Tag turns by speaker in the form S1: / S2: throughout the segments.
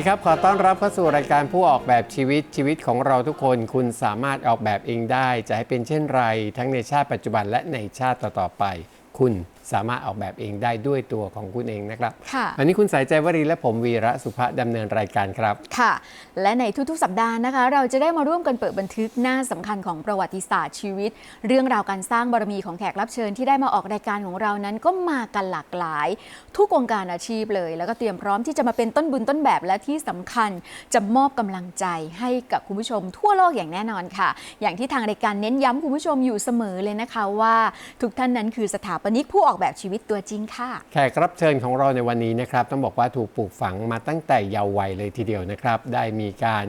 S1: วัสดีค่ะ
S2: สวัสดีครับ ขอต้อนรับเข้าสู่รายการผู้ออกแบบชีวิตชีวิตของเราทุกคน คุณสามารถออกแบบเองได้ จะให้เป็นเช่นไร ทั้งในชาติปัจจุบันและในชาติต่อๆไป คุณ สามารถออกแบบเองได้ด้วยตัวของคุณเองนะครับ
S1: ค่ะ
S2: วันนี้คุณสายใจวรีและผมวีระสุภะดำเนินรายการครับ
S1: ค่ะ และในทุกๆ สัปดาห์นะคะ เราจะได้มาร่วมกันเปิดบันทึกหน้าสำคัญของประวัติศาสตร์ชีวิต เรื่องราวการสร้างบารมีของแขกรับเชิญที่ได้มาออกรายการของเรานั้นก็มากันหลากหลาย ทุกวงการอาชีพเลย แล้วก็เตรียมพร้อมที่จะมาเป็นต้นบุญต้นแบบและที่สำคัญจะมอบกำลังใจให้กับคุณผู้ชม ทั่วโลกอย่างแน่นอนค่ะ อย่างที่ทางรายการเน้นย้ำคุณผู้ชมอยู่เสมอเลยนะคะว่า ทุกท่านนั้นคือสถาปนิกผู้ออกแบบชีวิตตัวจริงค่ะ
S2: แขกรับเชิญของเราในวันนี้นะครับ ต้องบอกว่าถูกปลูกฝังมาตั้งแต่เยาว์วัยเลยทีเดียวนะครับ ได้มีการ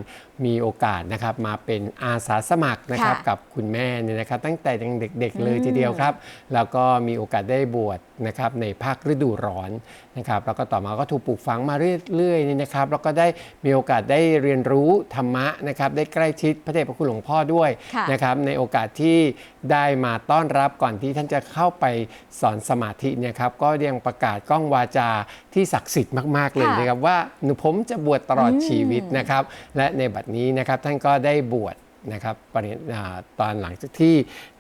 S2: มีโอกาสนะครับมาเป็นอาสาสมัครนะครับ
S1: ค่ะ
S2: กับคุณแม่เนี่ยนะครับ ตั้งแต่ยังเด็กๆเลยทีเดียวครับ แล้วก็มีโอกาสได้บวชนะครับในภาคฤดูร้อนนะครับแล้วก็ต่อมาก็ถูกปลูกฝังมาเรื่อยๆนี่นะครับแล้วก็ได้มีโอกาสได้เรียนรู้ธรรมะนะครับได้ใกล้ชิดพระเดชพระคุณหลวงพ่อด้วย
S1: ค่ะ
S2: นะครับในโอกาสที่ได้มาต้อนรับก่อนที่ท่านจะเข้าไปสอนสมาธิเนี่ยครับก็ยังประกาศก้องวาจาที่ศักดิ์สิทธิ์มากๆเลย
S1: ค่ะ
S2: นะครับว่าหนูผมจะบวชตลอดชีวิตนะครับ และในบัดนี้นะครับท่านก็ได้บวชนะครับปริญอ่าตอนหลังจากที่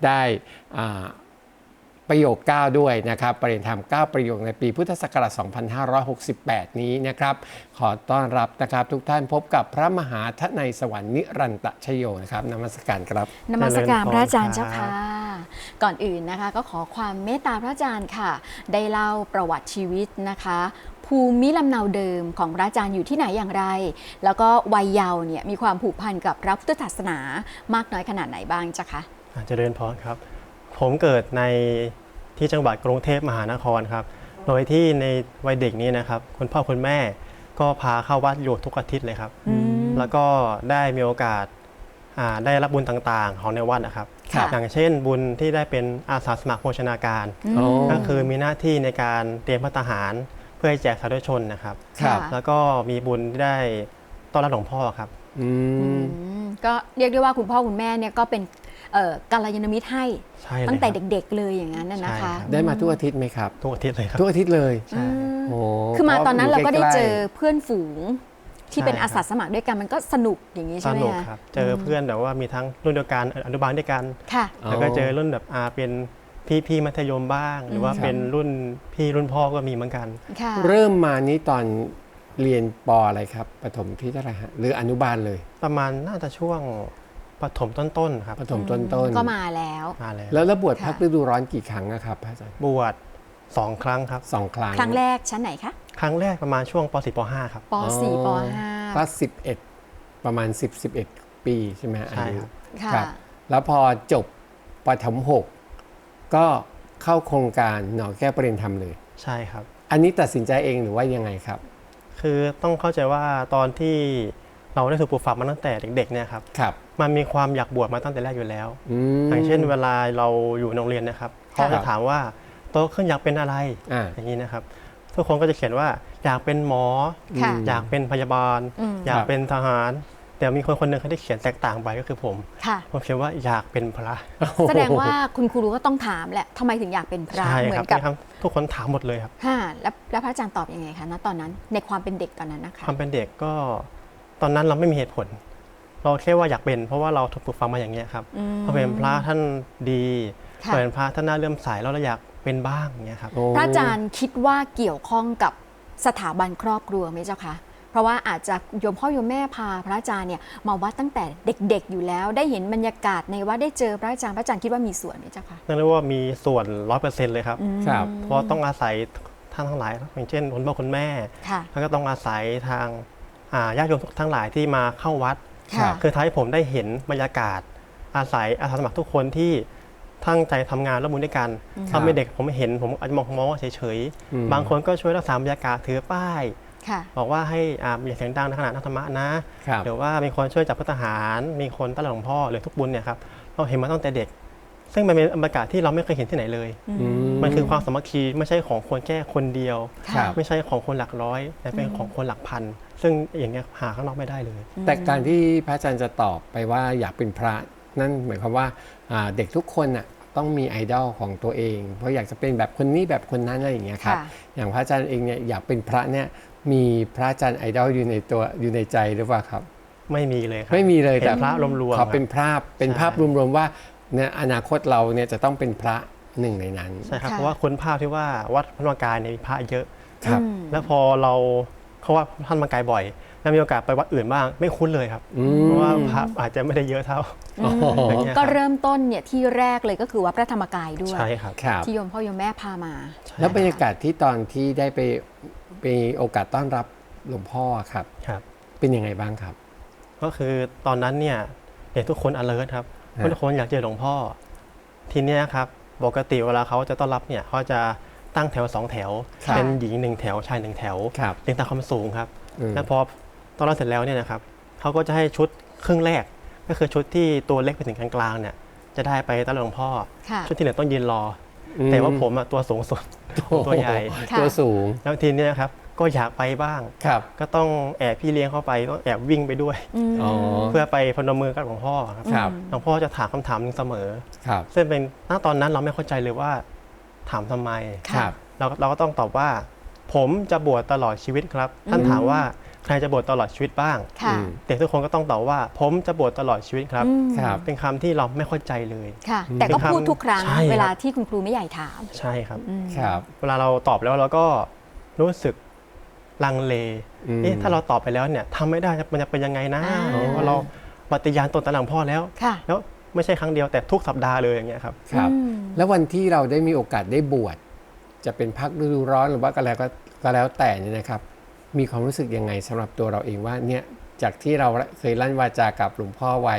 S2: ได้อ่า ประโยค 9 ด้วยนะครับปริญญาธรรม 9 ประโยคในปีพุทธศักราช 2568 นี้นะครับ ขอต้อนรับนะครับทุกท่านพบกับพระมหาทนายสวรรค์นิรันตชโยนะครับนมัสการครับ
S1: นมัสการพระอาจารย์
S3: เจริ
S1: เจ้า
S3: ญพร
S1: ค่ะก่อนอื่นนะคะก็ขอความเมตตาพระอาจารย์ค่ะ ได้เล่าประวัติชีวิตนะคะภูมิลำเนาเดิมของพระอาจารย์อยู่ที่ไหนอย่างไร แล้วก็วัยเยาว์เนี่ยมีความผูกพันกับพระพุทธศาสนามากน้อยขนาดไหนบ้างจ้ะคะ
S3: อาจจะเดินพรครับ ผมเกิดใน ที่จังหวัดกรุงเทพมหานครครับ โดยที่ในวัยเด็กนี้นะครับ คุณพ่อคุณแม่ก็พาเข้าวัดอยู่ทุกอาทิตย์เลยครับ
S1: อืม
S3: แล้วก็ได้มีโอกาสอ่าได้รับบุญต่างๆ ของในวัดนะครับ
S1: ค่ะ
S3: อย่างเช่นบุญที่ได้เป็นอาสาสมัครโภชนาการ
S1: อืม
S2: อ๋อ
S3: ก็คือมีหน้าที่ในการเตรียมพัตตาหาร เพื่อให้แจกสาธารณชนนะครับ
S2: ครับ
S1: ค่ะ
S3: แล้วก็มีบุญที่ได้ต้อนรับหลวงพ่อครับ
S2: อื
S1: อื
S2: ม
S1: มก็เรียกได้ว่าคุณพ่อคุณแม่เนี่ยก็เป็นเอ่อ กัลยาณมิตรให้
S3: ใช่เลย
S1: ตั้งแต่
S3: ครับ
S1: เด็กๆเลยอย่างนั้นน่ะนะ
S3: ใช่ครั
S1: คะ
S3: บ
S2: ได้มาทุกอาทิตย์ไหมครับ
S3: ทุกอาทิตย์เลยครับ
S2: ทุกอาทิตย์เลย
S3: ใช่
S1: อืม
S2: โอ้
S1: คือมาตอนนั้นเราก็ได้เจอ
S2: พราะ
S1: เพื่อนฝูงที่เป็น
S3: ใช่ครั
S1: อา
S3: บ
S1: สาสมัครด้วยกันมันก็สนุกอย่างนี้
S3: ส
S1: ใช่ไหม
S3: นุก
S1: คะ
S3: ครับ เจอเพื่อนแบบว่ามีทั้งรุ่นเดียวกันอนุบาลด้วยกัน
S1: ค่ะ
S2: อ๋อ
S3: แล้วก็เจอรุ่นแบบอาเป็นพี่พี่มัธยมบ้าง หรือว่า
S1: อืม
S3: เป็นรุ่นพี่รุ่นพ่อก็มีเหมือนกัน
S1: ค่ะ
S2: เริ่มมานี้ตอนเรียนปออะไรครับประถมที่เท่าไหร่ฮะหรืออนุบาลเลย
S3: ประมาณน่าจะช่วง ปฐมต้นๆครับ
S2: ประถมต้นต้นๆ
S1: ก็มาแล้ว
S3: มาแล้ว
S2: แล้วระบวช
S1: ค่ะ
S2: พักฤดูร้อนกี่ครั้งนะครับพระอาจารย์
S3: บวชสองครั้งครับ
S2: สองครั้ง
S1: ครั้งแรกชั้นไหนคะ
S3: ครั้งแรกประมาณช่วงป .4 ป .5 ครับ
S1: ป
S2: อ๋อ
S1: .4 ป
S2: ก็สิบเอ็ดประมาณสิบสิบเอ็ดปีใช่ไหมอา
S3: ใช่
S2: ยุ
S3: ครับ
S1: .5 ค่ะ
S2: แล้วพอจบปฐมหกก็เข้าโครงการหน่อแก้ประเด็นธรรมเลย
S3: ใช่ครับ
S2: อันนี้ตัดสินใจเองหรือว่ายังไงครับ
S3: คือต้องเข้าใจว่าตอนที่ เราได้ถูกปลูกฝังมาตั้งแต่เด็กๆเนี่ยครับ
S2: ครับ
S3: มันมีความอยากบวชมาตั้งแต่แรกอยู่แล้ว
S2: อืม
S3: อย่างเช่นเวลาเราอยู่ในโรงเรียนนะครับเขาจะถามว่าโตขึ้นอยากเป็นอะไร
S2: อ่า
S3: อย่างนี้นะครับทุกคนก็จะเขียนว่าอยากเป็นหมอ
S1: ค่ะ
S2: ม
S3: อยากเป็นพยาบาล
S1: อืม
S3: อยา
S2: ค
S3: ก
S2: รับ
S3: เป็นทหาร แต่มีคนคนหนึ่งเขาได้เขียนแตกต่างไปก็คือผม
S1: ค่ะ
S3: ผมเขียนว่าอยากเป็นพระ
S1: แสดงว่าคุณครูก็ต้องถามแหละทำไมถึงอยากเป็นพระ
S3: ใช่
S1: เหมื
S3: ค
S1: อ
S3: รับ
S1: นกับ
S3: นี่ครับทุกคนถามหมดเลยครับ
S1: ค่ะแล้วแล้วพระอาจารย์ตอบยังไงคะณตอนนั้นในความเป็นเด็กตอนนั้นนะคะ
S3: ความเป็นเด็กก็ ตอนนั้นเราไม่มีเหตุผล เราแค่ว่าอยากเป็น เพราะว่าเราถูกปลูกฝังมาอย่างนี้ยครับ
S1: อืม
S3: พอเป็นพระท่านดี
S1: ค่ะ
S3: พอเป็นพระท่านน่าเลื่อมใสแล้วเราอยากเป็นบ้างอย่างเงี้ยครับ
S2: โอ้
S1: พระอาจารย์คิดว่าเกี่ยวข้องกับสถาบันครอบครัวไหมเจ้าคะเพราะว่าอาจจะโยมพ่อโยมแม่พาพระอาจารย์เนี่ยมาวัดตั้งแต่เด็ก ๆ อยู่แล้ว ได้เห็นบรรยากาศในวัดได้เจอพระอาจารย์พระอาจารย์คิดว่ามีส่วนไหมเจ้าคะ
S3: นั่นเรียกว่ามีส่วนร้อยเปอร์เซ็นต์เลยครับ
S1: อืม
S2: ครับ
S3: เพราะต้องอาศัยท่านทั้งหลาย อย่างเช่นคุณพ่อคุณแม่
S1: ค่ะ
S3: แล้วก็ต้องอาศัยทางอ่า ญาติโยมทั้งหลายที่มาเข้าวัด
S2: ครั
S1: ค่ะ
S2: บ
S3: คือท้ายผมได้เห็นบรรยากาศ อาศัยอาสาสมัครทุกคนที่ตั้งใจทำงานร่วมมือด้วยกัน
S1: อืม
S3: ตอนเป็นเด็กผมเห็นผมอาจจะมองมองว่าเฉย
S2: อืม
S3: ๆ บางคนก็ช่วยรักษาบรรยากาศถือป้าย
S1: ค่ะ
S3: บอกว่าให้อ่าอย่าเสียงดังในขณะนักธรรมะนะ
S2: ครับ
S3: หรือว่ามีคนช่วยจับพุทธหาร มีคนต้อนรับหลวงพ่อหรือทุกบุญเนี่ยครับเราเห็นมาตั้งแต่เด็ก ซึ่งมันเป็นบรรยากาศที่เราไม่เคยเห็นที่ไหนเลย
S2: อื
S3: มันคือความสามัคคีไม่ใช่ของคนแค่คนเดียว
S2: ครั
S1: ค่ะ
S2: บ
S3: ไม่ใช่ของคนหลักร้อยแต่เป็นของคนหลักพัน ซึ่งอย่างเงี้ยหาข้างนอกไม่ได้เลย
S2: แต่การที่พระอาจารย์จะตอบไปว่าอยากเป็นพระนั่นหมายความว่าอ่าเด็กทุกคนน่ะต้องมีไอดอลของตัวเอง เพราะอยากจะเป็นแบบคนนี้แบบคนนั้นอะไรอย่างเงี้ยครับ
S1: ค่ะ
S2: อย่างพระอาจารย์เองเนี่ยอยากเป็นพระเนี่ยมีพระอาจารย์ไอดอลอยู่ในตัวอยู่ในใจหรือเปล่าครับ
S3: ไม่มีเลยครับ
S2: ไม่มีเลย
S3: เห็น
S2: แต่
S3: พระรวมๆ
S2: ขอเป็น
S3: ครับ
S2: ภาพเป็น
S3: ใช่
S2: ภาพรวมๆว่าเนี่ยอนาคตเราเนี่ยจะต้องเป็นพระหนึ่งในนั้น
S3: ใช่ครับ
S1: ค่ะ
S3: เพราะว่าคนภาพที่ว่าวัดพระธรรมกายเนี่ยมีพระเยอะ
S2: ครับ
S1: อืม
S3: แล้วพอเรา เขาว่าท่านมากายบ่อยแล้วมีโอกาสไปวัดอื่นบ้างไม่คุ้นเลยครับ
S2: อืม
S3: เพราะว่าพระอาจจะไม่ได้เยอะเท่า
S2: โอ้โห
S3: อย่างเงี้ย
S1: ก็เริ่มต้นเนี่ยที่แรกเลยก็คือวัดพระธรรมกายด้วย
S3: ใช่ครับ
S2: ครับ
S1: ที่โยมพ่อโยมแม่พามา
S3: ใช่
S2: แล้วบรรยากาศที่ตอนที่ได้ไปไปโอกาสต้อนรับหลวงพ่อครับ
S3: ครับ
S2: เป็นยังไงบ้างครับ
S3: ก็คือตอนนั้นเนี่ยเด็กทุกคน alert ครับ
S2: ฮะ
S3: ทุกคนอยากเจอหลวงพ่อ ทีเนี้ยครับปกติเวลาเขาจะต้อนรับเนี่ยเขาจะ ตั้งแถวสองแถว
S1: ค่ะ
S3: เป็นหญิงหนึ่งแถวชายหนึ่งแถว
S2: ครับ
S3: เรียงตามความสูงครับ
S2: อืม
S3: แล้วพอต้อนรับเสร็จแล้วเนี่ยนะครับเขาก็จะให้ชุดครึ่งแรก ก็คือชุดที่ตัวเล็กไปถึงกลางๆเนี่ยจะได้ไปต้อนรับหลวงพ่อ
S1: ค่ะ
S3: ชุดที่เหลือต้องยืนรออ
S2: ม
S3: แต่ว่าผมอะตัวสูงสุด ตัวใหญ่
S1: ค่ะ
S2: ตัวสูง
S3: แล้วทีเนี้ยครับก็อยากไปบ้าง
S2: ครับ
S3: ก็ต้องแอบพี่เลี้ยงเข้าไปต้องแอบวิ่งไปด้วย
S1: อืม
S2: อ๋อ
S3: เพื่อไปพนมมือกับหลวงพ่อครับ
S2: ครับ
S3: หลวงพ่อจะถามคำถามหนึงเสมอ
S2: ครับ
S3: ซึ่งเป็นณตอนนั้นเราไม่เข้าใจเลยว่า ถามทำไม
S2: ครั
S1: ค่ะ
S2: บ
S3: เราเราก็ต้องตอบว่า ผมจะบวชตลอดชีวิตครับ ท่าน
S1: อืม
S3: ถามว่าใครจะบวชตลอดชีวิตบ้าง
S1: ค่ะ
S2: อืม
S3: เด็กทุกคนก็ต้องตอบว่า ผมจะบวชตลอดชีวิตครับ
S1: อืม
S2: ครับ
S3: เป็นคำที่เราไม่เข้าใจเลย
S1: ค่ะแต่ก็พูดทุกครั้ง
S3: ใช่ครับ
S1: เวลาที่คุณครูไม่ใหญ่ถาม
S3: ใช่ครับ
S1: อืม
S2: ครับ
S3: เวลาเราตอบแล้วเราก็รู้สึกลังเล
S2: อืม
S3: เอ๊ะถ้าเราตอบไปแล้วเนี่ยทำไม่ได้มันจะเป็นยังไงนะ
S1: อ่า
S3: เพราะเราปฏิญาณตนต่อหลังพ่อแล้ว
S1: ค่ะ
S3: แล้ว ไม่ใช่ครั้งเดียวแต่ทุกสัปดาห์เลยอย่างเงี้ยครับ
S2: ครับ
S1: อืม
S2: แล้ววันที่เราได้มีโอกาสได้บวชจะเป็นพักฤดูร้อนหรือว่าก็แล้วก็ก็แล้วแต่เนี่ยนะครับ มีความรู้สึกยังไงสำหรับตัวเราเองว่าเนี่ยจากที่เราเคยลั่นวาจากับหลวงพ่อไว้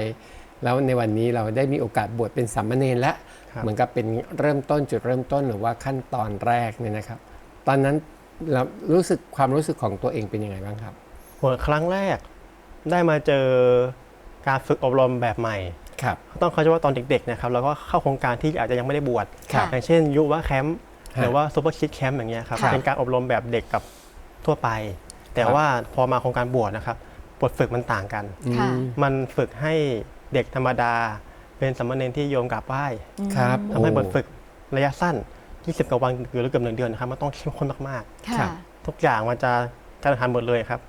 S2: แล้วในวันนี้เราได้มีโอกาสบวชเป็นสามเณรแล้ว
S3: ครับ
S2: เหมือนกับเป็นเริ่มต้นจุดเริ่มต้นหรือว่าขั้นตอนแรกเนี่ยนะครับ ตอนนั้นเรารู้สึกความรู้สึกของตัวเองเป็นยังไงบ้างครับ
S3: บวชครั้งแรกได้มาเจอการฝึกอบรมแบบใหม่
S2: ครับ
S3: ต้องเข้าใจว่าตอนเด็กๆเนะครับเราก็เข้าโครงการที่อาจจะยังไม่ได้บวช
S2: ครับ
S3: อย่างเช่นยุวะแคมป์
S2: ฮะ
S3: หรือว่าซูเปอร์คิดแคมป์อย่างเงี้ยครับ
S2: ครับ
S3: เป็นการอบรมแบบเด็กกับทั่วไป แต่
S2: ครับ
S3: ว่าพอมาโครงการบวชนะครับบทฝึกมันต่างกัน
S1: ค่ะ
S2: อืม
S3: มันฝึกให้เด็กธรรมดา เป็นสามเณรที่โยมกราบไหว้
S2: ครับ
S3: ทำให้
S2: โอ้
S3: บทฝึกระยะสั้น 20 กว่าวันหรือเกือบหนึ่งเดือนนะครับมันต้องเข้มข้นมาก
S1: ค่ะ
S2: ครับ
S3: ๆทุกอย่างมันจะการแข่งขันหมดเลยครับ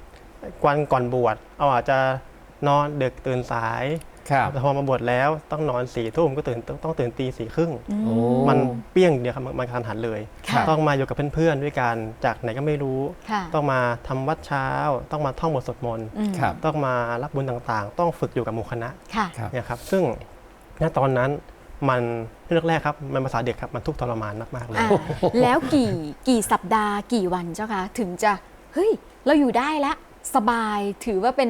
S3: วันก่อนบวชเอาอาจจะนอนดึกตื่นสาย
S2: ครับ
S3: แต่พอมาบวชแล้วต้องนอนสี่ทุ่มก็ตื่นต้องต้องตื่นตีสี่ครึ่ง
S1: อืม
S2: โอ้
S3: มันเปี้ยงเดียวครับมันมันกระทันหันเลย
S1: ค่ะ
S3: ต้องมาอยู่กับเพื่อนๆด้วยกันจากไหนก็ไม่รู้
S1: ค่ะ
S3: ต้องมาทำวัดเช้า ต้องมาท่องบทสวดมนต์
S1: อืม
S2: ครับ
S3: ต้องมารับบุญต่างๆ ต้องฝึกอยู่กับหมู่คณะ
S1: ค่ะ
S2: ครับ
S3: เนี่ยครับซึ่งณตอนนั้นมันเรื่องแรกครับมันภาษาเด็กครับมันทุกข์ทรมานมากๆเลย
S1: อ่าแล้วกี่กี่สัปดาห์กี่วันเจ้าคะ ถึงจะ เฮ้ย เราอยู่ได้ละ สบายถือว่าเป็น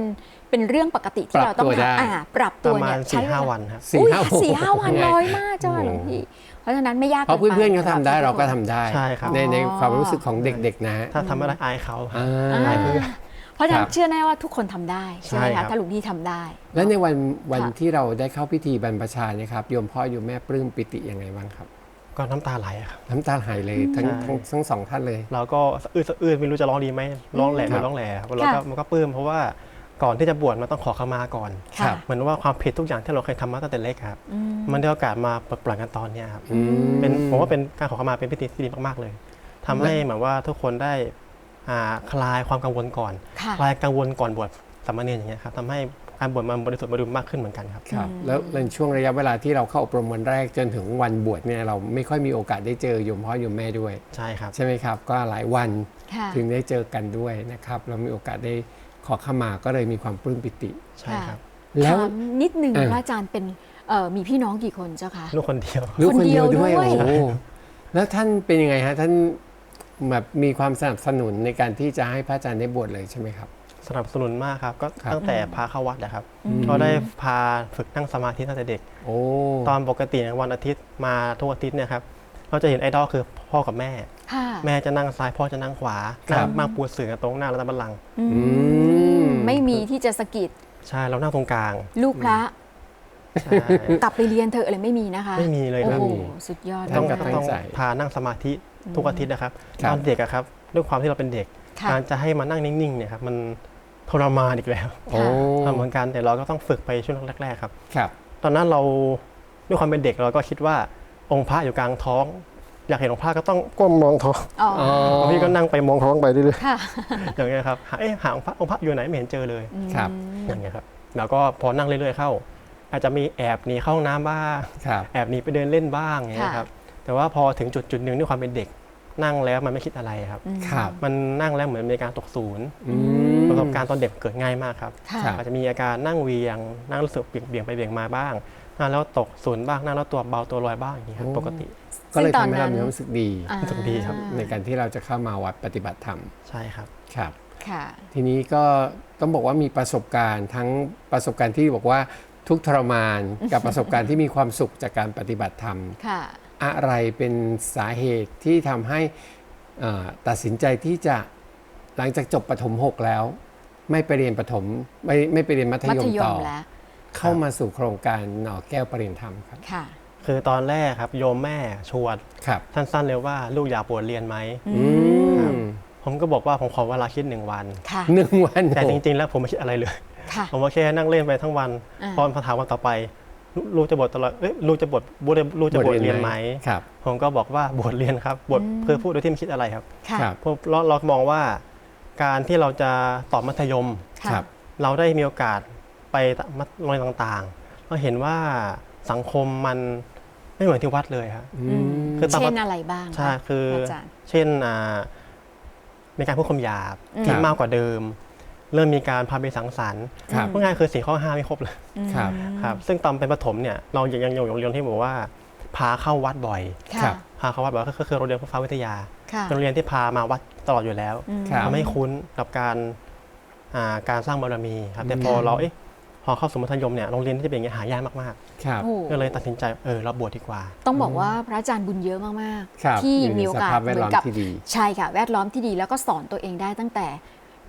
S1: เป็นเรื่องปกติที่
S2: ปรั
S1: เรา
S2: บ
S1: ต้อง
S2: ตัวได้
S1: ทำอ่าปรับ
S3: ป
S1: ตัว
S3: ระมา
S1: เนี่
S3: ณ
S1: ย
S3: สี่
S1: ใช้
S3: ห้า
S1: เวล
S3: วันครับ
S2: สี่
S1: อุ้ย
S2: ห้า
S1: สี่ห้าวัน
S2: โอ้โห
S1: น้อยมากเจ้าค่ะ
S2: โอ้
S1: หล
S2: โห
S1: วงพี่เพราะฉะนั้นไม่ยาก
S2: เพราะ
S1: กิไป
S2: เพื่อนๆเขาทำได้
S1: สำห
S2: เราก็
S1: ทุ
S2: ทำได้
S3: ใช่ครับ
S2: ในใน
S1: อ๋อ
S2: ความรู้สึกของเด็กๆนะฮะ
S3: ถ้าทำไม่ได้อายเขา
S2: อ่า
S1: อ่า
S3: ได้เพื่อน
S1: เพราะฉะนั้
S2: คนรับ
S1: เชื่อแน่ว่าทุกคนทำได้ใช่ไหม
S3: ใช่ครั
S1: คะ
S3: บ
S1: ถ้าหลวงพี่ทำได้
S2: และในวันวัน
S1: ค่ะ
S2: ที่เราได้เข้าพิธีบรรพชาเนี่ยครับโยมพ่อโยมแม่ปลื้มปิติยังไงบ้างครับ
S3: ก็น้ำตาไหลอะครับ
S2: น้ำตาไหลเลยทั้ง
S3: ใช่
S2: ทั้งทั้งสองท่านเลย
S3: เราก็สะอื้นสะอื้นไม่รู้จะร้องดีไหมร้องแหล่
S2: ครั
S3: ไม่
S2: บ
S3: ร้องแหล่ครับเราก็มันก็ปลื้มเพราะว่าก่อนที่จะบวชมันต้องขอขมาก่อน
S1: ค่ะ
S3: เหมือนว่าความผิดทุกอย่างที่เราเคยทำมาตั้งแต่เล็กครับ
S1: อืม
S3: มันได้โอกาสมาปลดปล่อยกันตอนเนี้ยครับ
S2: อืม
S3: เป็นผมว่าเป็นการขอขมาเป็นพิธีที่ดีมาก ๆ เลยทำให้เหมือนว่าทุกคนได้อ่าคลายความกังวลก่อน
S1: ค่ะ
S3: คลายกังวลก่อนบวชสามเณรอย่างเงี้ยครับทำให้ การบวชมันบริสุทธิ์บริบูรณ์มากขึ้นเหมือนกันครับ
S2: ครับ
S1: อืม
S2: แล้วในช่วงระยะเวลาที่เราเข้าอบรมวันแรกจนถึงวันบวชเนี่ยเราไม่ค่อยมีโอกาสได้เจอโยมพ่อโยมแม่ด้วย
S3: ใช่ครับ
S2: ใช่ไหมครับ ก็หลายวัน
S1: ค่ะ
S2: ถึงได้เจอกันด้วยนะครับ เรามีโอกาสได้ขอขมาก็เลยมีความปลื้มปิติ
S3: ใช่ครับ
S2: แล้ว
S1: ถามนิดนึง
S2: เออ
S1: พระอาจารย์เป็นเอ่อมีพี่น้องกี่คนเจ้าคะ
S3: ลูกคนเดียว
S2: ลูกคนเดียว
S1: คนเดียว
S2: ด้วย
S1: ด้วย
S2: โอ้โหแล้วท่านเป็นยังไงฮะท่านแบบมีความสนับสนุนในการที่จะให้พระอาจารย์ได้บวชเลยใช่ไหมครับ
S3: สนับสนุนมากครับก็
S2: ครับ
S3: ตั้งแต่พาเข้าวัดนะครับ
S1: อืม
S3: ก็ได้พาฝึกนั่งสมาธิตั้งแต่เด็ก
S2: โอ้
S3: ตอนปกติวันอาทิตย์มาทุกอาทิตย์เนี่ยครับเราจะเห็นไอดอลคือพ่อกับแม่
S1: ค่ะ
S3: แม่จะนั่งซ้ายพ่อจะนั่งขวานั่งมากปูเสือตรงหน้าแล้วตบัลลังก์
S1: อื
S2: อื
S1: ม
S2: ม
S1: ไม่มีที่จะสะกิด
S3: ใช่เรานั่งตรงกลาง
S1: ลูกพระ
S3: ใช่
S1: กลับไปเรียนเถอะอะไรไม่มีนะคะ
S3: ไม่มีเลย
S1: โอ้
S3: ครับ
S1: โหสุดยอด
S2: ท่
S3: ต้อง
S2: ก็
S1: มาก
S2: ตั้
S3: ต้อง
S2: ใจ
S3: พานั่งสมาธิทุกอาทิตย์นะครับ
S2: ครับ
S3: ตอนเด็กอะครับด้วยความที่เราเป็นเด็ก
S1: ค่ะ
S3: การจะให้มานั่งนิ่งๆเนี่ยครับมัน ทรมานอีกแล้ว
S2: โอ้
S3: ทำเหมือนกันแต่เราก็ต้องฝึกไปช่วงแรกๆครับ
S2: ครับ
S3: ตอนนั้นเราด้วยความเป็นเด็กเราก็คิดว่าองค์พระอยู่กลางท้อง อยากเห็นองค์พระก็ต้องก้มมองท้อง
S1: อ๋อ
S2: อ๋อ
S3: บางทีก็นั่งไปมองท้องไปเรื่อย
S1: ค่ะ
S3: ๆอย่างเงี้ยครับหาเอ๊ะหาองค์พระองค์พระอยู่ไหนไม่เห็นเจอเลย
S2: ครับ
S3: อย่างเงี้ยครับแล้วก็พอนั่งเรื่อยๆเข้า อาจจะมีแอบหนีเข้าห้องน้ำบ้าง
S2: ครับ
S3: แอบหนีไปเดินเล่นบ้างอย่างเงี้ยครับ แต่ว่าพอถึงจุดจุดๆหนึ่งด้วยความเป็นเด็ก นั่งแล้วมันไม่คิดอะไรครับ
S1: อืม
S2: ครับ
S3: มันนั่งแล้วเหมือนมีการตกศูนย์
S2: อืม
S3: ประสบการณ์ตอนเด็กเกิดง่ายมากครับ
S1: ค่ะ
S2: ครับ
S3: อาจจะมีอาการนั่งเวียง นั่งรู้สึกเบี่ยงเบี่ยงไปเบี่ยงมาบ้างนั่งแล้วตกศูนย์บ้างนั่งแล้วตัวเบาตัวลอยบ้างอย่างนี้ครับ
S2: โอ้
S3: ปกติ
S2: ก็เลย
S1: ซึ่งตอน
S2: ทำให้เรา
S1: นั้น
S2: มีความรู้สึกดี
S1: อ่า
S3: รู้สึกดีครับ
S2: ในการที่เราจะเข้ามาวัดปฏิบัติธรรม
S3: ใช่ครับ
S2: ครับ
S1: ค่ะ
S2: ทีนี้ก็ต้องบอกว่ามีประสบการณ์ทั้งประสบการณ์ที่บอกว่าทุกข์ทรมาน กับประสบการณ์ที่มีความสุขจากการปฏิบัติธรรม
S1: ค่ะ
S2: อะไรเป็นสาเหตุที่ทำให้เอ่อตัดสินใจที่จะ หลังจากจบปฐมหกแล้ว ไม่ไปเรียนปฐมไม่ไม่ไปเรียนมัธ
S1: มั
S2: ยม
S1: ธย
S2: ต่
S1: ม
S2: อ
S1: แล้ว
S2: เข้ามาสู่โครงการหน่อแก้วประเรียนธรรมครับ
S1: ค่ะ
S3: คือตอนแรกครับโยมแม่ชวน
S2: ครับ
S3: สั้นๆเลยว่าลูกอยากบวชเรียนไหม
S2: อืม
S3: ผมก็บอกว่าผมขอเวลาคิดหนึ่งวัน
S1: ค่ะ
S2: หนึ่งวัน
S3: แต่จ
S2: โอ้
S3: ริงๆ แล้วผมไม่คิดอะไรเลย
S1: ค่ะ
S3: ผมว่าแค่นั่งเล่นไปทั้งวัน
S1: อ่า
S3: พอพอถามวันต่อไปลูลูกจะบวชตลอดเอ้ยลูกจะบวชบวชลูกจะบวชเรียนไหม
S2: ครับ
S3: ผมก็บอกว่าบวชเรียนครับบวช
S1: อืม
S3: เพื่อพูดโดยที่ไม่คิดอะไรครับ
S1: ค่ะ
S2: ครับ
S3: เพราะเราเรามองว่า การที่เราจะตอบมัธยม
S1: ค่ะ
S2: ครับ
S3: เราได้มีโอกาสไปมัธโรงเรียนต่างๆ เราเห็นว่าสังคมมันไม่เหมือนที่วัดเลยครับ
S2: อืม
S3: คือตาม
S1: เช่นอะไรบ้าง
S3: ใช่
S1: คะ
S3: คืออ
S1: อาจารย์
S3: เช่นอ่ามีการพูดคำหยาบ
S1: อืม
S3: ที่มากกว่าเดิม เริ่มมีการพาไปสังสรรค์
S2: ครับ
S3: พูดง่ายๆคือสี่ข้อห้าไม่ครบเลย
S2: ครับ
S3: ครับซึ่งตอนเป็นประถมเนี่ยเรายังยังอยู่โรงเรียนที่บอกว่าพาเข้าวัดบ่อย
S2: ครั
S1: ค่ะ
S2: บ
S3: พาเข้าวัดบ่อยก็คือโรงเรียนพุทธวิทยา
S1: ค่ะ
S3: เป็นโรงเรียนที่พามาวัดตลอดอยู่แล้ว
S1: อืม
S2: ครับ
S3: ทำให้คุ้นกับการอ่าการสร้างบารมีครับแต่พอ
S1: ค่ะ
S3: เราเอ๊ะพอเข้าสู่มัธยมเนี่ยโรงเรียนที่จะเป็นอย่างเงี้ยหายากมาก
S2: ครับ
S1: โอ้
S3: ๆก็เลยตัดสินใจเออเราบวชดีกว่า
S1: ต้องบอกว่าพระอาจารย์บุญเยอะมาก
S2: ครับ
S1: ๆ ที่
S2: อยู่ใน
S1: มีโอกาส
S2: สภาพแวด
S1: เหมื
S2: ล้
S1: อ
S2: อม
S1: นกับ
S2: ที่ดี
S1: ใช่ค่ะ แวดล้อมที่ดีแล้วก็สอนตัวเองได้ตั้งแต่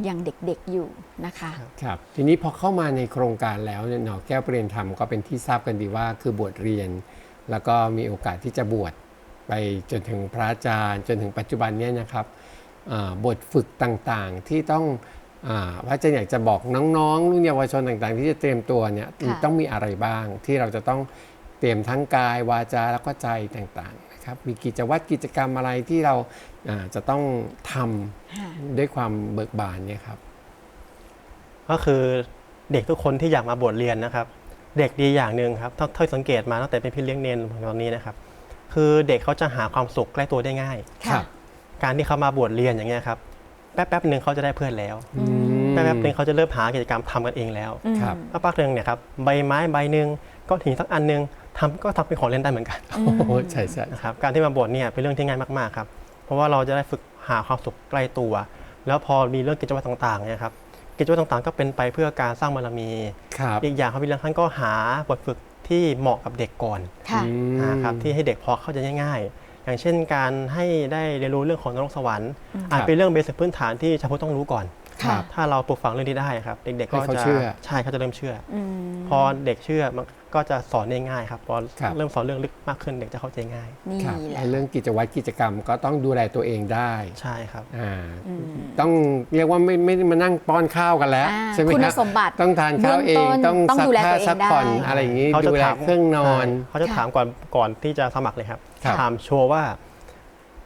S1: ยังเด็กๆอยู่นะคะ
S2: ครับทีนี้พอเข้ามาในโครงการแล้วเนี่ยหนอแก้วประเรียนธรรมก็เป็นที่ทราบกันดีว่าคือบวชเรียน แล้วก็มีโอกาสที่จะบวช ไปจนถึงพระอาจารย์ จนถึงปัจจุบันเนี่ยนะครับอ่าบทฝึกต่างๆที่ต้องอาพระอาจารย์อยากจะบอกน้องๆรุ่นเยาวชนต่างๆ ที่จะเตรียมตัวเนี่ย
S1: ค่ะ
S2: ต้องมีอะไรบ้าง ที่เราจะต้องเตรียมทั้งกายวาจาแล้วก็ใจต่างๆนะครับมีกิจวัตรกิจกรรมอะไรที่เราอ่าจะต้องทำ
S1: ค่ะ
S2: ด้วยความเบิกบานเนี่ยครับ
S3: ก็คือเด็กทุกคนที่อยากมาบวชเรียนนะครับ เด็กดีอย่างหนึ่งครับเท่าเท่าที่สังเกตมาตั้งแต่เป็นพี่เลี้ยงเนนตอนนี้นะครับ คือเด็กเขาจะหาความสุขใกล้ตัวได้ง่าย
S2: ครั
S1: ค่ะ
S2: บ
S3: การที่เขามาบวชเรียนอย่างเงี้ยครับแป๊บแป๊บๆหนึ่งเขาจะได้เพื่อนแล้ว
S1: อืม
S3: แป๊บแป๊บๆหนึ่งเขาจะเริ่มหากิจกรรมทำกันเองแล้ว
S1: อืม
S2: ครับ
S3: สักพักหนึ่งเนี่ยครับใบไม้ใบหนึ่งก้อนหินสักอันหนึ่งทำก็ทำเป็นของเล่นได้เหมือนกัน
S1: อืม
S2: โอ้โหใช่ใช่
S3: นะครับการที่มาบวชเนี่ยเป็นเรื่องที่ง่ายมากๆครับเพราะว่าเราจะได้ฝึกหาความสุขใกล้ตัว แล้วพอมีเรื่องกิจวัตรต่างๆเนี่ยครับกิจวัตรต่างๆ ก็เป็นไปเพื่อการสร้างบารมี
S2: ครับ
S3: อีกอย่างครับพี่เลี้ยงท่านก็หาบทฝึก ที่เหมาะกับเด็กก่อน
S1: ค่ะ
S2: อืม
S3: นะครับที่ให้เด็กพอเข้าใจง่ายๆ อย่างเช่นการให้ได้เรียนรู้เรื่องของนรกสวรรค์
S1: อืม
S3: อาจเป็นเรื่องเบสิกพื้นฐานที่ชาวพุทธต้องรู้ก่อน
S2: ครับ
S3: ถ้าเราปลูกฝังเรื่องนี้ได้ครับ เด็กๆก็
S2: ให้เขา
S3: จะ
S2: เชื่อ
S3: ใช่เขาจะเริ่มเชื่อ
S1: อื
S3: อ
S1: ม
S3: พอเด็กเชื่อมัน ก็จะสอนได้ง่ายครับพอ
S2: ครับ
S3: เริ่มสอนเรื่องลึกมากขึ้นเด็กจะเข้าใจง่าย
S1: นี่
S2: ครับ
S1: แหละ
S2: และเรื่องกิจวัตรกิจกรรมก็ต้องดูแลตัวเองได้
S3: ใช่ครับ
S2: อ่า
S1: อืม
S2: ต้องเรียกว่าไม่ไม่ได้มานั่งป้อนข้าวกันแล้ว
S1: อ่า
S2: ใช่ไหม
S1: คุ
S2: ค
S1: ณ
S2: รับ
S1: สมบัติ
S2: ต้องทานข้าวเอง
S1: เบื้องต้น
S2: ต้อง
S1: ต้อง
S2: ซัก
S1: ดูแล
S2: ผ้า
S1: ตัวเอง
S2: ซักผ่อน
S1: ได้
S2: อะไรอย่างนี้
S3: เขาจะ
S2: ดูแล
S3: ถาม
S2: เครื่องนอน
S3: ใช่เขาจะ
S1: ค่ะ
S3: ถามก่อนก่อนที่จะสมัครเลยครับ
S2: ครับ
S3: ถามโชว์ว่า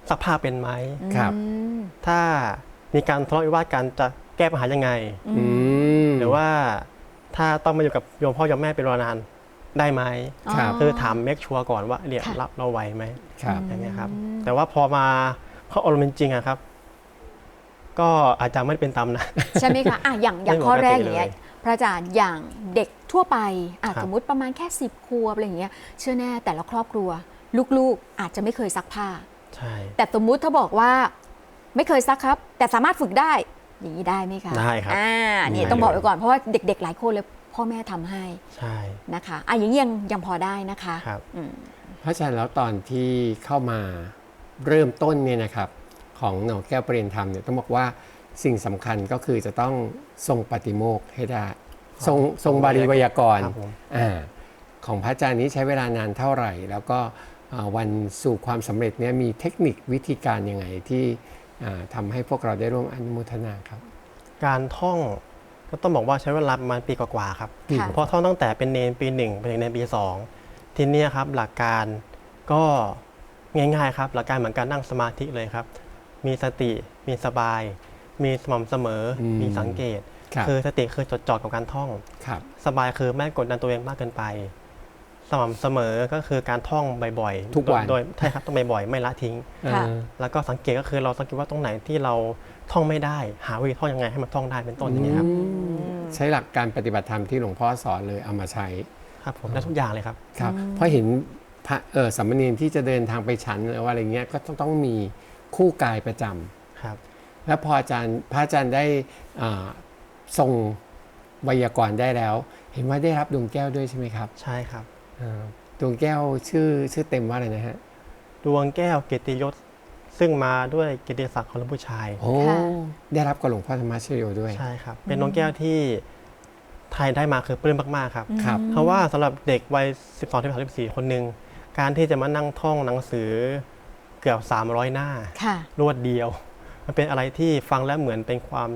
S3: ซักผ้าเป็นไหม
S2: ครับ
S1: อืม
S3: ถ้ามีการทะเลาะวิวาทกันจะแก้ปัญหายังไง
S2: อืม
S3: หรือว่าถ้าต้องมาอยู่กับโยมพ่อโยมแม่เป็นเวลานาน ได้ไหม
S2: ครับ
S3: คือถามเมคชัวร์ก่อนว่าเนี่ย
S1: ค่ะ
S3: รับเราไหวไหม
S2: ครับ
S3: อย่างเงี้ยครับ
S1: อืม
S3: แต่ว่าพอมาเข้าอารมณ์จริงๆอะครับ ก็อาจจะไม่ได้เป็นตามนะ
S1: ใช่ไหมคะอะอย่างอย่าง
S3: ไม่
S1: ข้อแรก
S3: ปกติ
S1: อย่างเงี้ย
S3: เลย
S1: พระอาจารย์อย่างเด็กทั่วไปอะ
S3: ครับ
S1: สมมติประมาณแค่สิบครัวบอะไรอย่างเงี้ยเชื่อแน่แต่ละครอบครัว ลูกๆอาจจะไม่เคยซักผ้า
S3: ใช่
S1: แต่สมมุติถ้าบอกว่าไม่เคยซักครับ แต่สามารถฝึกได้อย่างนี้ได้ไหมคะ
S3: ได้ครับ
S1: อ่านี่
S3: ได้
S1: ต้องบอก
S3: เลย
S1: ไว้ก่อนเพราะว่าเด็ก ๆ หลายคนเลย พ่อแม่ทำให้
S3: ใช่
S1: นะคะอะอย่างนี้ยังยังพอได้นะคะ
S3: ครับ
S1: อืม
S2: เพราะฉะนั้นแล้วตอนที่เข้ามาเริ่มต้นเนี่ยนะครับของหนอแก้วประเรียนธรรมเนี่ยต้องบอกว่าสิ่งสำคัญก็คือจะต้องทรงปฏิโมกข์ให้ได้ทรงทรงบาลีไวยากรณ์
S3: ครับผม
S2: อ่าของพระอาจารย์นี้ใช้เวลานานเท่าไหร่ แล้วก็อ่าวันสู่ความสำเร็จเนี่ยมีเทคนิควิธีการยังไงที่อ่าทำให้พวกเราได้ร่วมอนุโมทนาครับ
S3: การท่อง ก็ต้องบอกว่าใช้เวลาประมาณปีกว่าๆครับ
S1: ค่ะ
S3: เพราะท่องตั้งแต่เป็นเนนปีหนึ่งไปถึงเนนปีสองทีเนี้ยครับหลักการก็ง่ายๆครับหลักการเหมือนการนั่งสมาธิเลยครับ มีสติมีสบาย มีสม่ำเสมอ
S2: อืม
S3: มีสังเกต
S2: ครับ
S3: คือสติคือจดจ่อกับการท่อง
S2: ครับ
S3: สบายคือไม่กดดันตัวเองมากเกินไป สม่ำเสมอก็คือการท่องบ่อยๆ
S2: ทุกวัน
S3: โดยใช่ครับต้องบ่อยๆไม่ละทิ้ง
S1: ค่ะ
S2: เออ
S3: แล้วก็สังเกตก็คือเราสังเกตว่าตรงไหนที่เรา ท่องไม่ได้ หาวิธีท่องยังไงให้มันท่องได้เป็นต้นอย่างนี้ยครับ
S2: อืมใช้หลักการปฏิบัติธรรมที่หลวงพ่อสอนเลยเอามาใช้
S3: ครับ ผมได้ทุกอย่างเลยครับ
S2: ครับ เพราะเห็นพระเออสามเณรที่จะเดินทางไปฉันหรือว่าอะไรเงี้ยก็ต้องต้องมีคู่กายประจำ
S3: ครับ
S2: แล้วพออาจารย์พระอาจารย์ได้อ่าทรงไวยากรณ์ได้แล้ว เห็นว่าได้รับดวงแก้วด้วยใช่ไหมครับ
S3: ใช่ครับ
S2: อ่าดวงแก้วชื่อชื่อเต็มว่าอะไรนะฮะ
S3: ดวงแก้วเกียรติยศ ซึ่งมาด้วยเกียรติศักดิ์ของหลวงผู้ชาย
S2: โอ้
S1: ค่ะ
S2: ได้รับกับหลวงพ่อธรรมชโยด้วย
S3: ใช่ครับ เป็นดวงแก้วที่ไทยได้มาคือปลื้มมากๆครับ
S2: ครับ
S3: เพราะว่าสำหรับเด็กวัย 12 13 14 คนหนึ่ง การที่จะมานั่งท่องหนังสือเกือบ 300 หน้า
S1: ค่ะ
S3: รวดเดียว มันเป็นอะไรที่ฟังแล้วเหมือนเป็นความ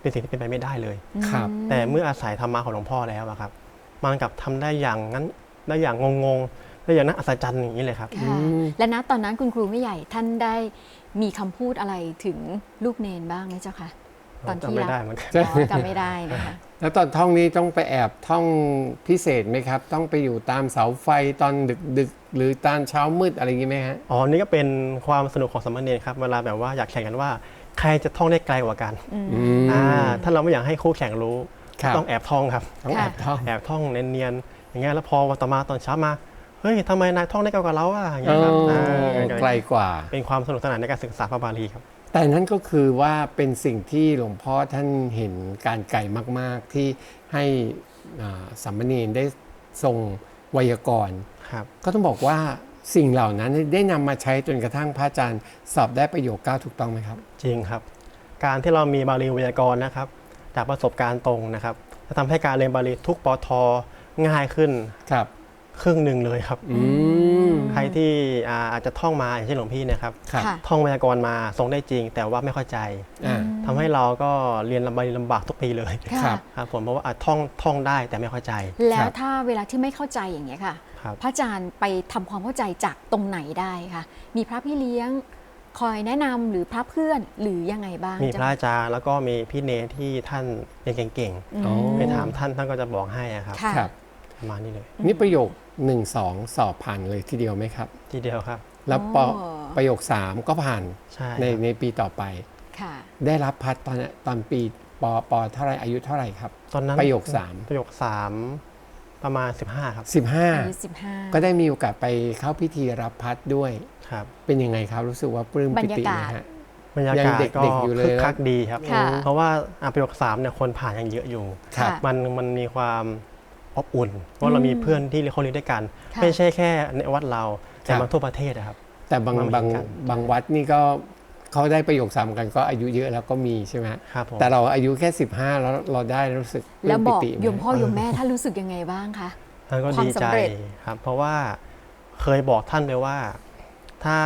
S3: เป็นสิ่งที่เป็นไปไม่ได้เลย
S2: ครับ
S3: แต่เมื่ออาศัยธรรมะของหลวงพ่อแล้วอะครับ มันกลับทำได้อย่างนั้นได้อย่างงง ๆได้อย่างน่าอัศจรรย์อย่างนี้เลยครับ
S1: ค่ะและณตอนนั้นคุณครูไม่ใหญ่ท่านได้มีคำพูดอะไรถึงลูกเนนบ้างไหมเจ้าคะตอนที่
S3: จำไม่
S1: รับ
S3: ได้เหมือนกัน
S1: อ๋อจำไม่ได้นะคะ
S2: แล้วตอนท่องนี้ต้องไปแอบท่องพิเศษไหมครับ ต้องไปอยู่ตามเสาไฟตอนดึกดึกๆหรือตอนเช้ามืดอะไรอย่างงี้ไหมฮะ
S3: อ๋อ นี่ก็เป็นความสนุกของสามเณรครับ เวลาแบบว่าอยากแข่งกันว่า ใครจะท่องได้ไกลกว่ากัน
S1: อืม
S2: อืม
S3: อ่าถ้าเราไม่อยากให้คู่แข่งรู้
S2: ครับ
S3: ต้องแอบท่องครับ
S2: ต้องแอบท่อง
S3: แอบท่องเนียนๆอย่างเงี้ยแล้วพอวันต่อมาตอนเช้ามา เฮ้ยทำไมนายท่องได้ไกลกว่าเราอะอย่าง
S2: เอ
S3: เงี้ยครับ
S2: อ
S3: อ่า
S2: ไกลกว่า
S3: เป็นความสนุกสนานในการศึกษาพระบาลีครับ
S2: แต่นั่นก็คือว่าเป็นสิ่งที่หลวงพ่อท่านเห็นการไกลมาก ๆ ที่ให้อ่าสามเณรได้ทรงไวยากรณ์
S3: ครับ
S2: ก็ต้องบอกว่าสิ่งเหล่านั้นได้นำมาใช้จนกระทั่งพระอาจารย์สอบได้ประโยคเก้าถูกต้องไหมครับ
S3: จริงครับ การที่เรามีบาลีไวยากรณ์นะครับ จากประสบการณ์ตรงนะครับจะทำให้การเรียนบาลีทุกปอทง่ายขึ้น
S2: ครับ
S3: ครึ่งหนึ่งเลยครับ
S2: อืม
S3: ใครที่อ่าอาจจะท่องมาอย่างเช่นหลวงพี่เนะครับ
S2: ครับ
S1: ค่ะ
S3: ท่องไวยากรณ์มาทรงได้จริง แต่ว่าไม่เข้าใจ
S2: อ่า
S3: ทำให้เราก็เรียนลำบากลำบากทุกปีเลย
S1: ค่ะ
S2: ครับ
S3: ครับผมเพราะว่าอาจท่องท่องได้แต่ไม่เข้าใจ
S1: แล้
S2: ครั
S1: ว
S2: บ
S1: ถ้าเวลาที่ไม่เข้าใจอย่างเงี้ยค่ะ
S3: ครับ
S1: พระอาจารย์ไปทำความเข้าใจจากตรงไหนได้คะมีพระพี่เลี้ยงคอยแนะนำหรือพระเพื่อนหรือยังไงบ้าง
S3: มีพระ
S1: เจ้า
S3: อาจารย์แล้วก็มีพี่เนที่ท่านเรียนเก่ง
S1: อืม
S2: อ๋อ
S3: ๆไปถามท่านท่านก็จะบอกให้อะครับ
S1: ค่ะ
S2: ครับ
S3: ประมาณนี้เลย
S2: นี่ประโยคหนึ่งสองสอบผ่านเลยทีเดียวไหมครับ
S3: ทีเดียวครับ
S2: แล้วป
S1: อ๋อ
S2: ประโยคสามก็ผ่าน
S3: ใช่
S2: ใน
S3: ครับ
S2: ในปีต่อไป
S1: ค่ะ
S2: ได้รับพัดตอนตอนปีปปเท่าไหรอายุเท่าไหร่ครับ
S3: ตอนนั้น
S2: ประโยคสาม
S3: ประโยคสามประมาณ 15 ครับ
S1: อายุ
S2: 15
S1: สิบห้า
S2: ก็ได้มีโอกาสไปเข้าพิธีรับพัดด้วย
S3: ครับ
S2: เป็นยังไงครับ รู้สึกว่าปลื้มปิติไหม
S1: บรรยากาศ
S2: ฮะ
S3: บรรยา
S2: ยัง
S3: กาศ
S2: เด็กๆ
S3: ก็
S2: อยู่เลย
S3: คึกคักดีครับ
S1: ค่ะ
S3: เพราะว่าอะประโยคสามเนี่ยคนผ่านยังเยอะอยู่
S2: ครับ
S1: ค่ะ
S3: มันมันมีความ อบอุ่น เพราะเรามีเพื่อนที่เขาเรียนด้วยกัน
S1: ค่ะ
S3: ไม่ใช่แค่ในวัดเราแต่
S2: ครับ
S3: มันทั่วประเทศนะครับ
S2: แต่บาง
S3: มันเหมื
S2: บา
S3: องนกัน
S2: บางวัดนี่ก็เขาได้ประโยคสามกันก็อายุเยอะแล้วก็มีใช่ไหมฮะ
S3: ครับผม
S2: แต่เราอายุแค่ 15 แล้วเราได้รู้สึกปลื้
S1: แล้ว
S2: ม
S1: บ
S2: ปิ
S1: อก
S2: ติไหม
S1: โยมพ่อโยมแม่ท่านรู้สึกยังไงบ้างคะ
S3: ท่านก็
S1: ความ
S3: ดีใจ
S1: สำเร็จ
S3: ครับ เพราะว่าเคยบอกท่านไปว่า ถ้า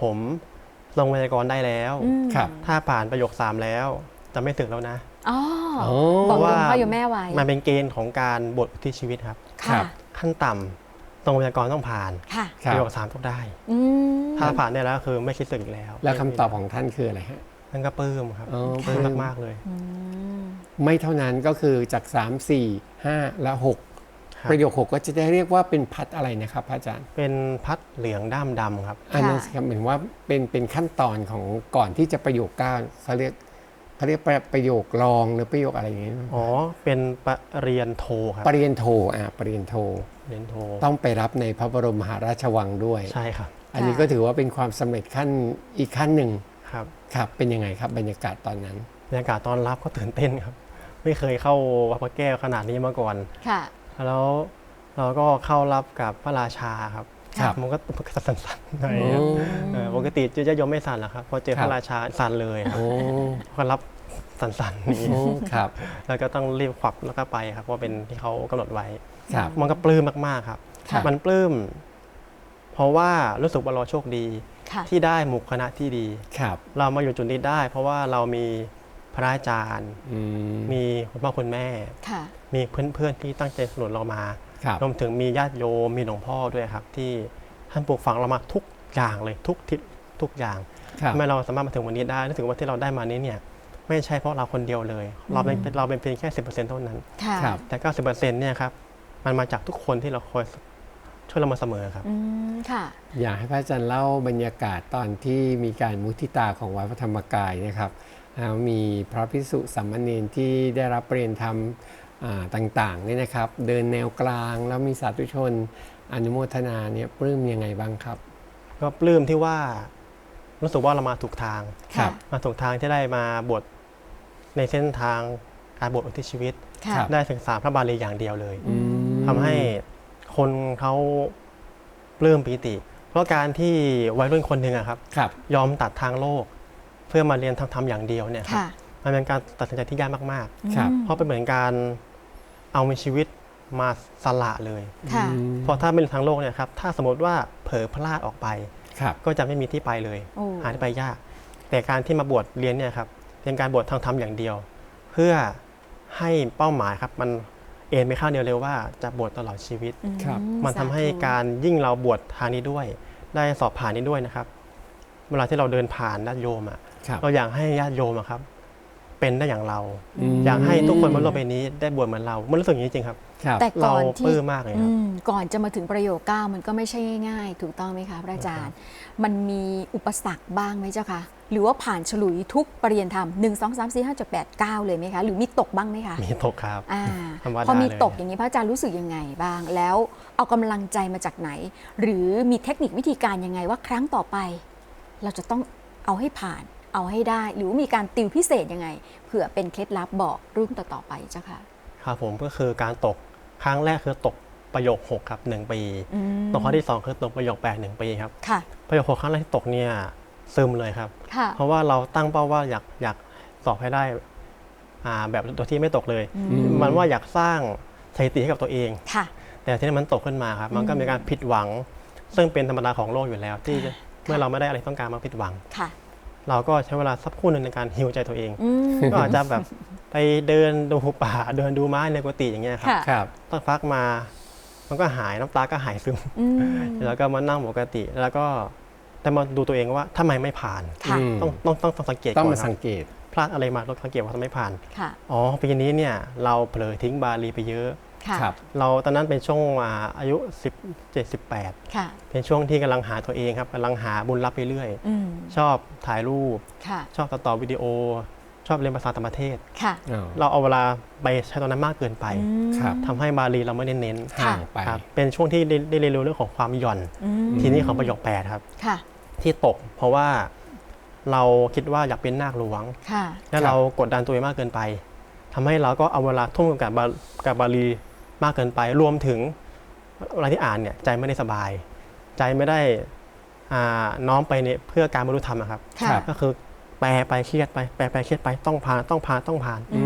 S3: ผมลงไวยากรณ์ได้แล้ว
S1: อืม
S2: ครับ
S3: ถ้าผ่านประโยคสามแล้ว จะไม่สึกแล้วนะ
S1: อ๋อ
S2: โอ้
S1: บอกโย
S3: ว่า
S1: มพ่อโยมแม่ไว้
S3: มันเป็นเกณฑ์ของการบทที่ชีวิตครับ
S2: ครั
S1: ค่ะ
S2: บ
S3: ขั้นต่ำตรงไวยากรณ์ต้องผ่าน
S1: ค่ะ
S2: ค
S3: ป
S2: รับ
S3: ระโยคสามต้องได้
S1: อืม
S3: ถ้าผ่านได้แล้วคือไม่คิดสึกอีกแล้ว
S2: แล้วคำตอบของท่านคืออะไรฮะ
S3: นั่นก็ปลื้มครับ
S2: อ๋อ
S3: ปลื้ม มากๆเลย
S1: อืม
S2: ไม่เท่านั้นก็คือจาก 3 4 5 และ6
S3: ครับ
S2: ประโยค 6 ก็จะได้เรียกว่าเป็นพัดอะไรนะครับพระอาจารย์
S3: เป็นพัดเหลืองด้ามดำครับ
S2: อันนั้นสิครับเหมือนว่าเป็นเป็นขั้นตอนของก่อนที่จะประโยคเก้าเขาเรียก เขาเรียกประประโยครองหรือประโยคอะไรอย่างนี้
S3: อ๋อ เป็นปริญญาโทครับ
S2: ปริญญาโทอะปริญญาโท
S3: เรียนโท
S2: ต้องไปรับในพระบรมมหาราชวังด้วย
S3: ใช่ครับ
S2: อันนี้ก็ถือว่าเป็นความสำเร็จขั้นอีกขั้นหนึ่ง
S3: ครับ
S2: ครับเป็นยังไงครับบรรยากาศตอนนั้น
S3: บรรยากาศตอนรับก็ตื่นเต้นครับ ไม่เคยเข้าวัดพระแก้วขนาดนี้มาก่อน
S1: ค่ะ
S3: แล้วเราก็เข้ารับกับพระราชาครับ
S2: ครับ
S3: มันก็มันก็สั่นๆหน่อย
S2: โอ้
S3: ครับเออปกติจะยมไม่สั่นหรอกครับพอเจอ
S2: ครั
S3: พ
S2: บ
S3: ระราชาสั่นเลยครับ
S2: โอ้
S3: ก็รับสั่นๆนี่
S2: โอ้ครับ
S3: แล้วก็ต้องรีบขวับแล้วก็ไปครับเพราะเป็นที่เขากำหนดไว้
S2: ครับ
S3: มันก็ปลื้มมากๆครับ
S2: ครับ
S3: มันปลื้มเพราะว่ารู้สึกว่าเราโชคดี
S1: ค่ะ
S3: ที่ได้หมู่คณะที่ดี
S2: ครับ
S3: เรามาอยู่จุดนี้ได้ เพราะว่าเรามีพระอาจารย์
S2: อืม
S3: มีคุณพ่อคุณแม่
S1: ค่ะ
S3: มีเพื่อนๆที่ตั้งใจสนับสนุนเรามา
S2: ค รับ
S3: รวมถึงมีญาติโยมมีหลวงพ่อด้วยครับ ที่ท่านปลูกฝังเรามาทุกอย่างเลยทุกทิศทุกอย่าง
S2: ครับ
S3: ทำให้เราสามารถมาถึงวันนี้ได้นึกถึงว่าที่เราได้มานี้เนี่ยไม่ใช่เพราะเราคนเดียวเลย เราเป็นเราเป็นเพียงแค่สิเท่านั้น
S1: ค่ะ
S2: ครับ
S3: แต่90%เนี่ยครับมันมาจากทุกคนที่เราคอยช่วยเรามาเสมอครับ
S1: อืมค่ะ
S2: อยากให้พระอาจารย์เล่าบรรยากาศตอนที่มีการมุทิตาของวัดพระธรรมกายนะครับแล้วมีพระพิสุสัมมเนนที่ได้รับเปลี่ยนธรรมอ่า ต่างๆเนี่ยนะครับ เดินแนวกลางแล้วมีสาธุชนอนุโมทนาเนี่ยปลื้มยังไงบ้างครับ
S3: ก็ปลื้มที่ว่ารู้สึกว่าเรามาถูกทาง
S2: ครั
S1: ค่ะ
S2: บ
S3: มาถูกทางที่ได้มาบวชในเส้นทางการบวชอุทิศชีวิต
S1: ค่ะ
S2: ครับ
S3: ได้ศึกษาพระบาลีอย่างเดียวเลย
S1: อืม
S3: ทำให้คนเขาปลื้มปีติ เพราะการที่วัยรุ่นคนหนึ่งอะครับ
S2: ครับ
S3: ยอมตัดทางโลก เพื่อมาเรียนทางธรรมอย่างเดียวเนี่ยครับ
S1: ค่ะ
S3: มันเป็นการตัดสินใจที่ยากมาก
S2: ครับ
S3: ๆ เพราะเป็นเหมือนการ เอามีชีวิตมาสละเลย
S1: ค่ะ
S2: อืม
S3: เพราะถ้าเป็นทางโลกเนี่ยครับถ้าสมมติว่าเผลอพลาดออกไป
S2: ครับ
S3: ก็จะไม่มีที่ไปเลย
S1: โอ้
S3: หาที่ไปยาก แต่การที่มาบวชเรียนเนี่ยครับเป็นการบวชทางธรรมอย่างเดียว เพื่อให้เป้าหมายครับมันเอ็นไปข้างเดียวเลยว่าจะบวชตลอดชีวิต
S1: อื
S2: ครับ
S3: มันทำให้
S1: สธุ
S3: การยิ่งเราบวชทางนี้ด้วย ได้สอบผ่านนี้ด้วยนะครับ เวลาที่เราเดินผ่านญาติโยมอะ
S2: ครับ
S3: เราอยากให้ญาติโยมอะครับ เป็นได้อย่างเรา
S2: ม
S3: อยากให้ทุกคนบนโลกใบนี้ได้บวชเหมือนเรา มันรู้สึกอย่างนี้จริงครับ
S2: ครับ
S1: แต่
S3: เรา
S1: ก่อน
S3: ป
S1: ที่
S3: ลื้มมากเลยครับ
S1: อืมก่อนจะมาถึงประโยคเก้ามันก็ไม่ใช่ง่ายๆ ถูกต้องไหมคะพระอาจารย์ มันมีอุปสรรคบ้างไหมเจ้าคะหรือว่าผ่านฉลุยทุกปรริยนธรรม1 2 3 4 5 7 8 9เลยไหมคะหรือมีตกบ้างไหมคะ
S3: มีตกครับ
S1: อ่า
S3: ธรรมดา
S1: พอมี
S3: เลย
S1: ตกอย่างนี้พระอาจารย์รู้สึกยังไงบ้าง แล้วเอากำลังใจมาจากไหน หรือมีเทคนิควิธีการยังไงว่าครั้งต่อไป เราจะต้องเอาให้ผ่าน เอาให้ได้ หรือว่ามีการติวพิเศษยังไงเผื่อเป็นเคล็ดลับบอกรุ่นต่อๆไปเจ้าค่ะ
S3: ครับผมก็คือการตกครั้งแรกคือตกประโยค 6 ครับหนึ่งปี
S1: อืม
S3: ตกข้อที่ 2 คือตกประโยค8หนึ่งปีครับ
S1: ค่ะ
S3: ประโยคหกครั้งแรกที่ตกเนี่ยซึมเลยครับ
S1: ค่ะ
S3: เพราะว่าเราตั้งเป้าว่าอยากอยากสอบให้ได้อ่าแบบตัวที่ไม่ตกเลย
S1: อืม
S3: มันว่าอยากสร้างสถิติให้กับตัวเอง
S1: ค่ะ
S3: แต่ที่นี้มันตกขึ้นมาครับ มันก็
S1: อืม
S3: มีการผิดหวัง ซึ่งเป็นธรรมดาของโลกอยู่แล้ว ที่เมื่อเราไม่ได้อะไรต้องการมาผิดหวัง
S1: ค่ะ
S3: เราก็ใช้เวลาสักครู่หนึ่งในการฮิวใจตัวเอง
S1: อืม
S3: ก็อาจจะแบบไปเดินดูป่าเดินดูไม้ในกุฏิอย่างเงี้ยครับ
S1: ค่ะ
S2: ครับ
S3: ต้องพักมามันก็หายน้ำตาก็หายซึม
S1: อืม
S3: แล้วก็มานั่งปกติ แล้วก็แต่มาดูตัวเองว่าทำไมไม่ผ่าน
S1: ค่ะ
S2: อืม
S3: ต้องต้องต้องต้องสังเกต
S2: ต้อง
S3: ก่อ
S2: มาน
S3: ครั
S2: สั
S3: บ
S2: งเกต
S3: พลาดอะไรมาเราสังเกตว่าทำไมไม่ผ่าน
S1: ค่ะ
S3: อ๋อปีนี้เนี่ยเราเผลอทิ้งบาลีไปเยอะ
S1: ค่ะ
S2: ครับ
S3: เราตอนนั้นเป็นช่วงอ่าอายุ10 78
S1: ค่ะ
S3: เป็นช่วงที่กำลังหาตัวเองครับกำลังหาบุญรับไปเรื่อย
S1: อืม
S3: ชอบถ่ายรูป
S1: ค่ะ
S3: ชอบตัดต่อวิดีโอ ชอบเรียนภาษาต่างประเทศ
S1: ค่ะ
S2: อ๋อ
S3: เราเอาเวลาไปใช้ตอนนั้นมากเกินไป
S1: อืม
S2: ครับ
S3: ทำให้บาลีเราไม่ได้เน้น
S2: ห่างไป
S3: ครับเป็นช่วงที่ได้ได้เรียนรู้เรื่องของความหย่อน
S1: อืม
S3: ทีนี้ของประโยค8ครับ
S1: ค่ะ
S3: ที่ตกเพราะว่าเราคิดว่าอยากเป็นนาคหลวง
S1: ค่ะ
S3: แล้วเรากดดันตัวเองมากเกินไปทำให้เราก็เอาเวลาทุ่มกับบากับ บาลี มากเกินไป รวมถึงเวลาที่อ่านเนี่ยใจไม่ได้สบาย ใจไม่ได้อ่าน้อมไปเนี่ยเพื่อการบรรลุธรรมอะครับ
S1: ค่ะ
S3: ก็คือแปลไปเครียดไปแปลไปเครียดไปต้องผ่านต้องผ่านต้องผ่าน
S1: อื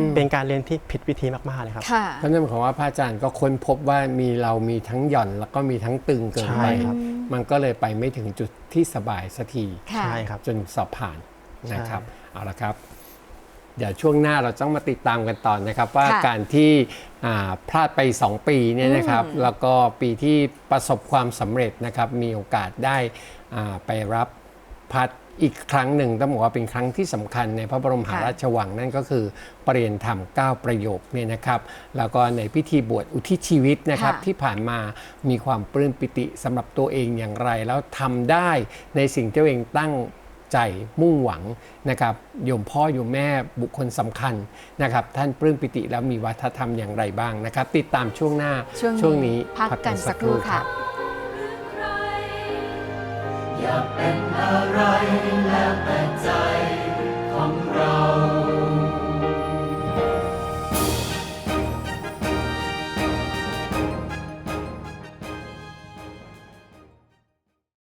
S1: ม
S3: เป็นการเรียนที่ผิดวิธีมากๆเลยครับ
S1: ค่ะ
S2: เพราะนั่นหมายความว่าพระอาจารย์ก็ค้นพบว่ามีเรามีทั้งหย่อน แล้วก็มีทั้งตึงเกิน
S3: ใช่
S2: ไป
S3: ครับ
S2: มันก็เลยไปไม่ถึงจุดที่สบายสักที
S1: ค่ะ
S3: ใช่ครับ
S2: จนสอบผ่านนะครับ
S3: ใช่
S2: เอาละครับ เดี๋ยวช่วงหน้าเราต้องมาติดตามกันต่อนะครับ ว่า
S1: ค่ะ
S2: การที่อ่าพลาดไป 2 ปีเนี่ยนะครับ
S1: อืม
S2: แล้วก็ปีที่ประสบความสำเร็จนะครับ มีโอกาสได้อ่าไปรับพัดอีกครั้งหนึ่งต้องบอกว่าเป็นครั้งที่สำคัญในพระบรมมหาราชวังนั่นก็คือปรริยนธรรม 9 ประโยคเนี่ยนะครับ แล้วก็ในพิธีบวชอุทิศชีวิตนะครับ
S1: ค่ะ
S2: ที่ผ่านมามีความปลื้มปิติสำหรับตัวเองอย่างไร แล้วทำได้ในสิ่งที่ตัวเองตั้ง ใจมุ่งหวังนะครับโยมพ่อโยมแม่บุคคลสำคัญนะครับท่านปลื้มปิติแล้วมีวัฒนธรรมอย่างไรบ้างนะครับ ติดตามช่วงหน้า
S1: ช่วงนี้
S2: นี้
S1: พักกันสักครู่ค่ะ
S4: อยากเป็นอะไรแล้วแต่ใจของเรา